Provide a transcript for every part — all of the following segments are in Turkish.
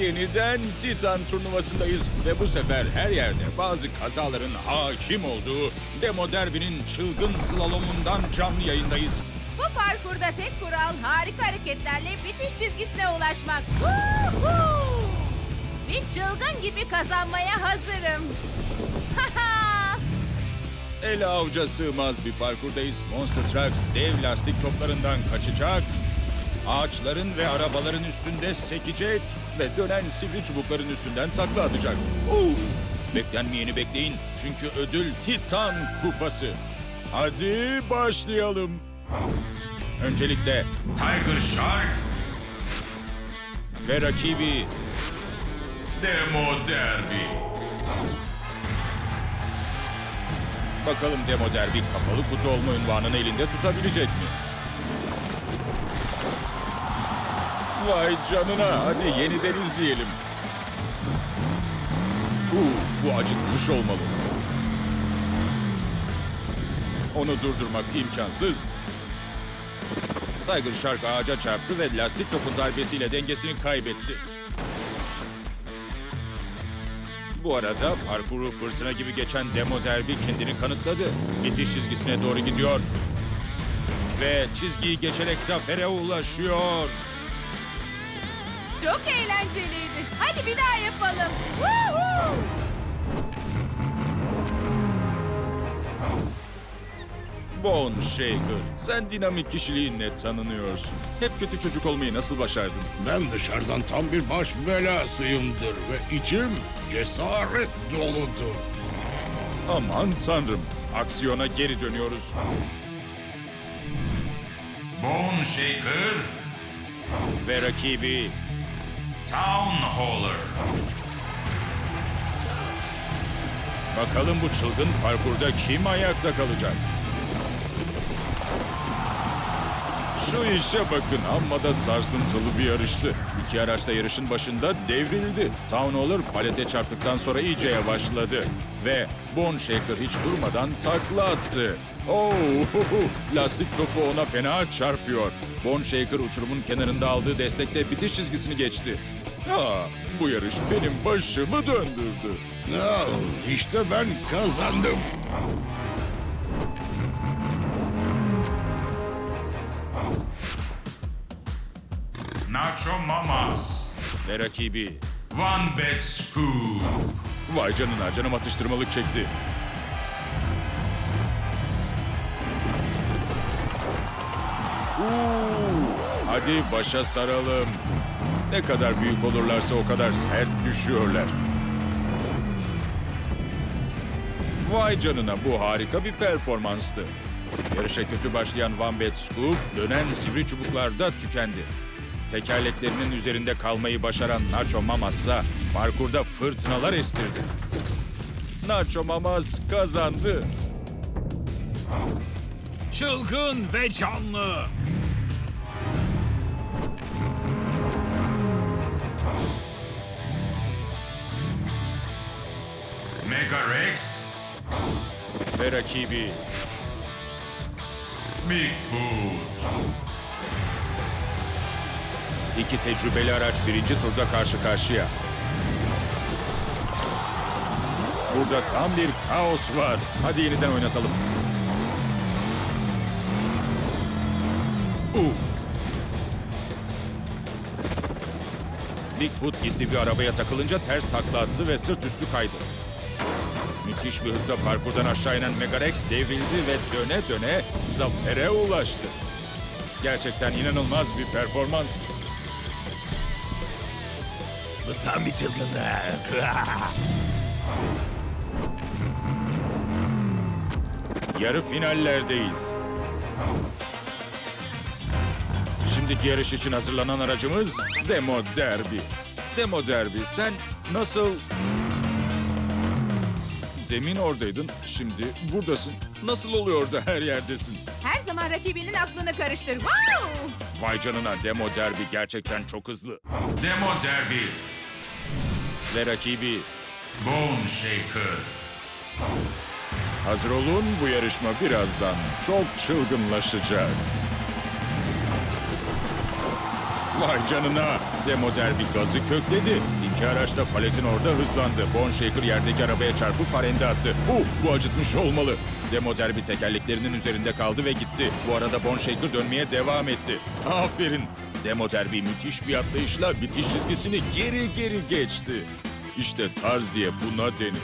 Yeniden Titan turnuvasındayız ve bu sefer her yerde bazı kazaların hakim olduğu Demo Derby'nin çılgın slalomundan canlı yayındayız. Bu parkurda tek kural harika hareketlerle bitiş çizgisine ulaşmak. Woohoo! Bir çılgın gibi kazanmaya hazırım. El avuca sığmaz bir parkurdayız. Monster Trucks dev lastik toplarından kaçacak. Ağaçların ve arabaların üstünde sekecek ve dönen sivri çubukların üstünden takla atacak. Oo! Beklenmeyeni bekleyin çünkü ödül Titan Kupası. Hadi başlayalım. Öncelikle Tiger Shark ve rakibi Demo Derby. bakalım Demo Derby kapalı kutu olma unvanını elinde tutabilecek mi? Vay canına hadi yeniden izleyelim. Uu, bu acıtmış olmalı. Onu durdurmak imkansız. Tiger Shark ağaca çarptı ve lastik topun darbesiyle dengesini kaybetti. Bu arada parkuru fırtına gibi geçen Demo Derby kendini kanıtladı. Bitiş çizgisine doğru gidiyor. Ve çizgiyi geçerek zafere ulaşıyor. Çok eğlenceliydi. Hadi bir daha yapalım. Woohoo! Bone Shaker, sen dinamik kişiliğinle tanınıyorsun. Hep kötü çocuk olmayı nasıl başardın? Ben dışarıdan tam bir baş belasıyımdır ve içim cesaret doludur. Aman tanrım, aksiyona geri dönüyoruz. Bone Shaker, Ve rakibi Town Hauler. Bakalım bu çılgın parkurda kim ayakta kalacak? Şu işe bakın amma da sarsıntılı bir yarıştı. İki araç da yarışın başında devrildi. Town Hauler palete çarptıktan sonra iyice yavaşladı. Ve Bone Shaker hiç durmadan takla attı. Oo, lastik topu ona fena çarpıyor. Bone Shaker uçurumun kenarında aldığı destekle bitiş çizgisini geçti. Aa, bu yarış benim başımı döndürdü. Ah, işte ben kazandım. Nacho Mamas. Ve rakibi One Bag Scoop. Vay canına canım atıştırmalık çekti. Uuu, hadi başa saralım. Ne kadar büyük olurlarsa o kadar sert düşüyorlar. Vay canına bu harika bir performanstı. Yarışa kötü başlayan Van Bet dönen sivri çubuklarda tükendi. Tekerleklerinin üzerinde kalmayı başaran Nacho Mamas'a parkurda fırtınalar estirdi. Nacho Mamas kazandı. Çılgın ve canlı. Mega Rex, Ve rakibi Bigfoot. iki tecrübeli araç birinci turda karşı karşıya. Burada tam bir kaos var. Hadi yeniden oynatalım. Uh. Bigfoot gizli bir arabaya takılınca ters takla attı ve sırt üstü kaydı. Müthiş bir hızla parkurdan aşağı inen Megarex devrildi ve döne döne zafere ulaştı. Gerçekten inanılmaz bir performans. Bu tam bir çılgınlık. Yarı finallerdeyiz. Şimdiki yarış için hazırlanan aracımız Demo Derby. Demo Derby sen nasıl... Demin oradaydın, şimdi buradasın. Nasıl oluyor da her yerdesin? Her zaman rakibinin aklını karıştır. Wow! Vay canına Demo Derby gerçekten çok hızlı. Demo Derby. Ve rakibi Bone Shaker. hazır olun bu yarışma birazdan çok çılgınlaşacak. Vay canına. Demo Derby gazı kökledi. İki araç da paletin orada hızlandı. Bone Shaker yerdeki arabaya çarpıp parende attı. Uh, bu acıtmış olmalı. Demo Derby tekerleklerinin üzerinde kaldı ve gitti. Bu arada Bone Shaker dönmeye devam etti. Aferin. Demo Derby müthiş bir atlayışla bitiş çizgisini geri geri geçti. İşte tarz diye buna denir.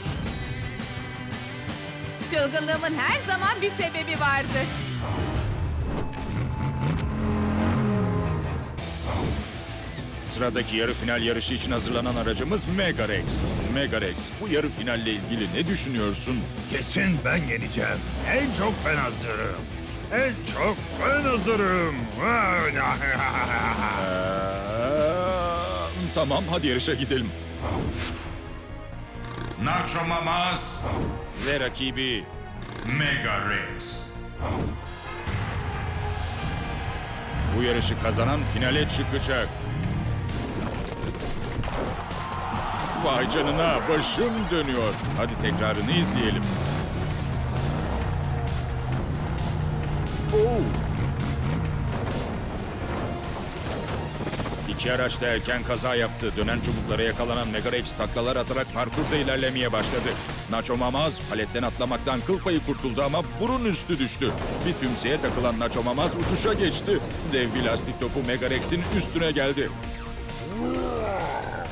Çılgınlığımın her zaman bir sebebi vardır. Sıradaki yarı final yarışı için hazırlanan aracımız Mega Rex. Mega Rex, bu yarı finalle ilgili ne düşünüyorsun? Kesin ben yeneceğim. En çok ben hazırım. En çok ben hazırım. Ee, tamam, hadi yarışa gidelim. Nacho Mamaz, Ve rakibi Mega Rex. bu yarışı kazanan finale çıkacak. Vay canına, başım dönüyor. Hadi tekrarını izleyelim. Oo. İki araç da erken kaza yaptı. Dönen çubuklara yakalanan Megarex taklalar atarak parkurda ilerlemeye başladı. Nacho Mamaz paletten atlamaktan kıl payı kurtuldu ama burun üstü düştü. Bir tümseye takılan Nacho Mamaz uçuşa geçti. Dev bir lastik topu Megarex'in üstüne geldi.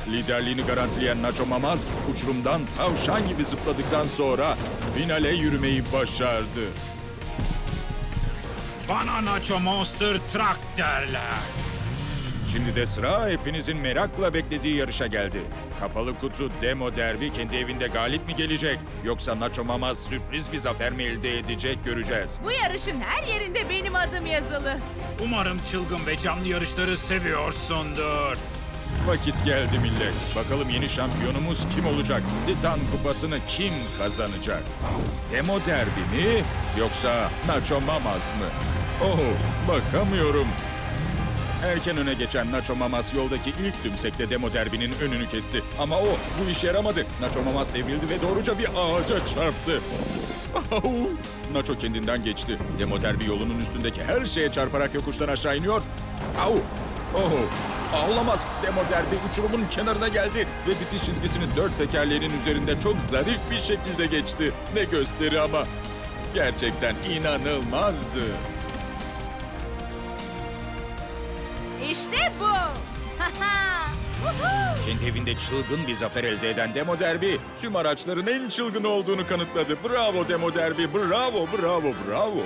Liderliğini garantileyen Nacho Mamaz uçurumdan tavşan gibi zıpladıktan sonra finale yürümeyi başardı. Bana Nacho Monster Truck derler. Şimdi de sıra hepinizin merakla beklediği yarışa geldi. Kapalı kutu Demo Derby kendi evinde galip mi gelecek? Yoksa Nacho Mamaz sürpriz bir zafer mi elde edecek göreceğiz. Bu yarışın her yerinde benim adım yazılı. Umarım çılgın ve canlı yarışları seviyorsundur. Vakit geldi millet. Bakalım yeni şampiyonumuz kim olacak? Titan kupasını kim kazanacak? Demo Derby mi? Yoksa Nacho Mamaz mı? Oh, bakamıyorum. Erken öne geçen Nacho Mamas yoldaki ilk tümsekte Demo Derby'nin önünü kesti. Ama o bu işe yaramadı. Nacho Mamas devrildi ve doğruca bir ağaca çarptı. Nacho kendinden geçti. Demo Derby yolunun üstündeki her şeye çarparak yokuştan aşağı iniyor. Au! Oh! Ağlamaz. Demo Derby uçurumun kenarına geldi ve bitiş çizgisini dört tekerleğinin üzerinde çok zarif bir şekilde geçti. Ne gösteri ama. Gerçekten inanılmazdı. İşte bu. Kendi evinde çılgın bir zafer elde eden Demo Derby tüm araçların en çılgın olduğunu kanıtladı. Bravo Demo Derby, bravo, bravo, bravo.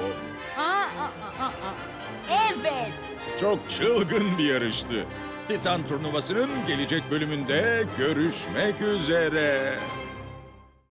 Aa, aa, aa, aa. Evet. Çok çılgın bir yarıştı. Titan turnuvasının gelecek bölümünde görüşmek üzere.